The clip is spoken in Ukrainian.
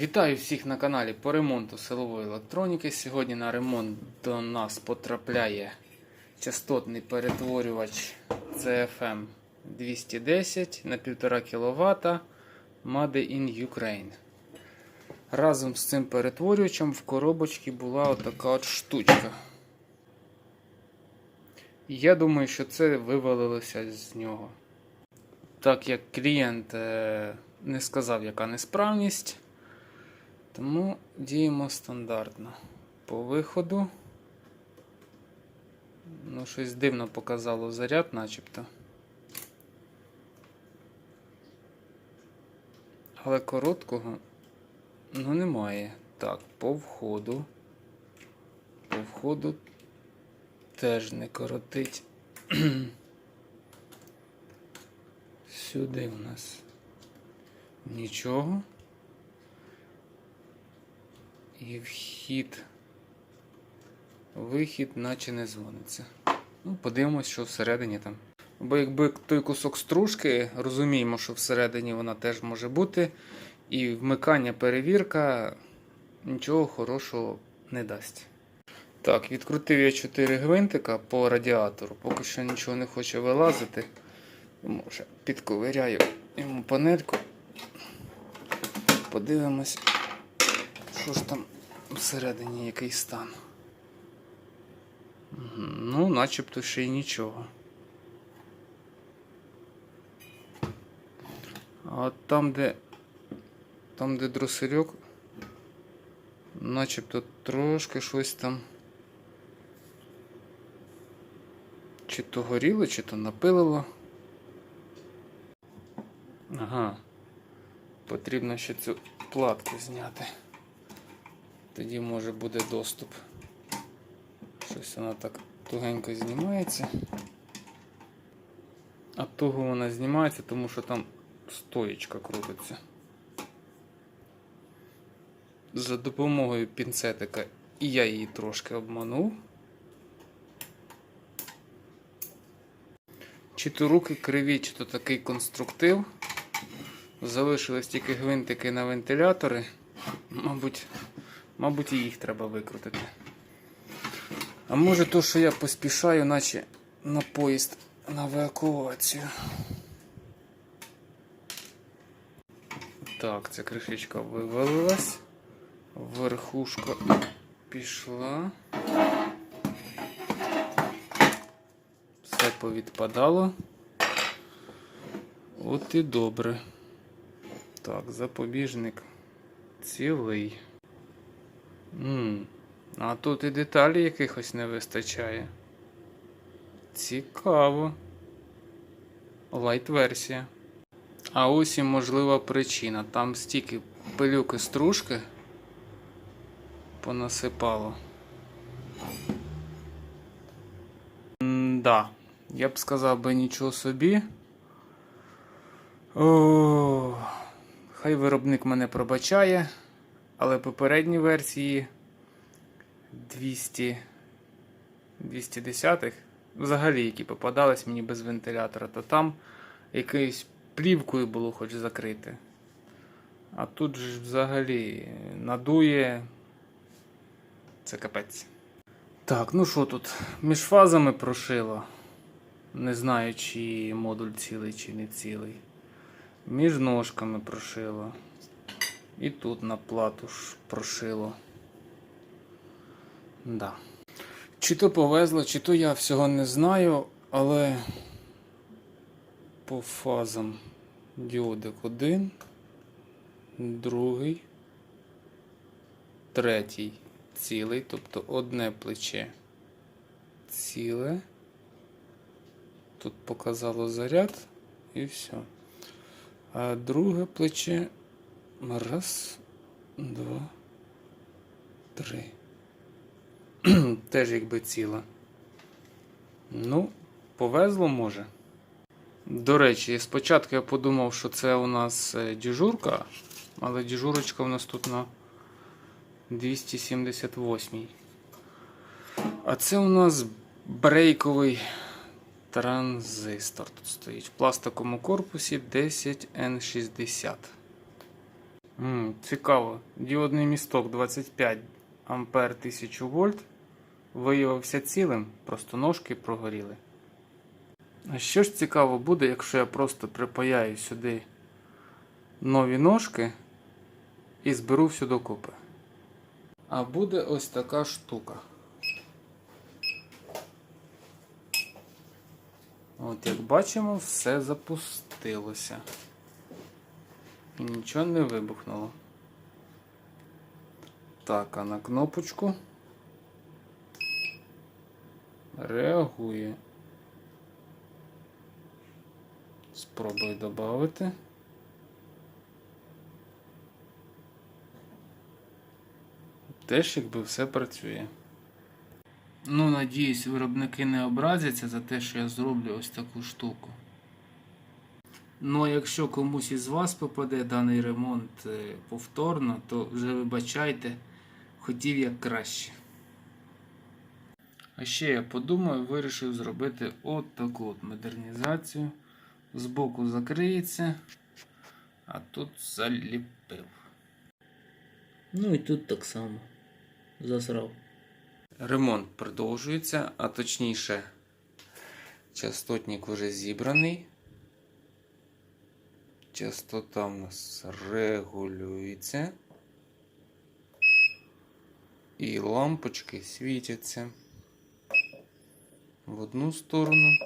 Вітаю всіх на каналі по ремонту силової електроніки. Сьогодні на ремонт до нас потрапляє частотний перетворювач CFM 210 на 1,5 кВт Made in Ukraine. Разом з цим перетворювачем в коробочці була отака от штучка. Я думаю, що це вивалилося з нього. Так як клієнт е, не сказав, яка несправність. Тому діємо стандартно. По виходу. Ну, щось дивно показало заряд, начебто. Але короткого ну немає. Так, по входу. По входу теж не коротить. Сюди у нас нічого. І вхід, вихід, наче не дзвониться. Ну, подивимось, що всередині там. Бо якби той кусок стружки, розуміємо, що всередині вона теж може бути. І вмикання перевірка нічого хорошого не дасть. Так, відкрутив я 4 гвинтика по радіатору, поки що нічого не хоче вилазити. Може, підковиряю йому панельку. Подивимось. Що ж там всередині який стан? Ну, начебто ще й нічого. А от там, де там, де дросельок, начебто трошки щось там. Чи то горіло, чи то напилило. Ага. Потрібно ще цю платку зняти. Тоді може буде доступ. Щось вона так тугенько знімається. А туго вона знімається, тому що там стоєчка крутиться. За допомогою пінцетика я її трошки обманув. Чи то руки криві, чи то такий конструктив. Залишились тільки гвинтики на вентилятори. Мабуть, мабуть, і їх треба викрутити. А може то, що я поспішаю, наче на поїзд на евакуацію. Так, ця кришечка вивалилась. Верхушка пішла. Все повідпадало. От і добре. Так, запобіжник цілий. М, А тут і деталі якихось не вистачає. Цікаво. Лайт версія. А ось і можлива причина. Там стільки пилюки стружки понасипало. Да, я б сказав би нічого собі. О, хай виробник мене пробачає, але попередні версії 200 210-х, взагалі, які попадались мені без вентилятора, то там якоюсь плівкою було хоч закрити. А тут ж взагалі надує. Це капець. Так, ну що тут? Між фазами прошило. Не знаю, чи модуль цілий, чи не цілий. Між ножками прошило. І тут на плату ж прошило. Да. Чи то повезло, чи то я всього не знаю, але по фазам діодик один, другий, третій цілий, тобто одне плече ціле. Тут показало заряд і все. А друге плече. Раз, два, три. Теж якби ціле. Ну, повезло може. До речі, спочатку я подумав, що це у нас е, діжурка, але діжурочка у нас тут на 278. А це у нас брейковий транзистор. Тут стоїть в пластиковому корпусі 10N60. М, цікаво. Діодний місток 25 ампер 1000 вольт виявився цілим, просто ножки прогоріли. А що ж цікаво буде, якщо я просто припаяю сюди нові ножки і зберу всю докупи. А буде ось така штука. От як бачимо, все запустилося. Нічого не вибухнуло. Так, а на кнопочку реагує. Спробую додати. Теж якби все працює. Ну, надіюсь, виробники не образяться за те, що я зроблю ось таку штуку. Ну, а якщо комусь із вас попаде даний ремонт е, повторно, то вже вибачайте, хотів як краще. А ще я подумав, вирішив зробити от таку от модернізацію. Збоку закриється, а тут заліпив. Ну і тут так само. Засрав. Ремонт продовжується, а точніше, частотник вже зібраний. Частота в нас регулюється. І лампочки світяться в одну сторону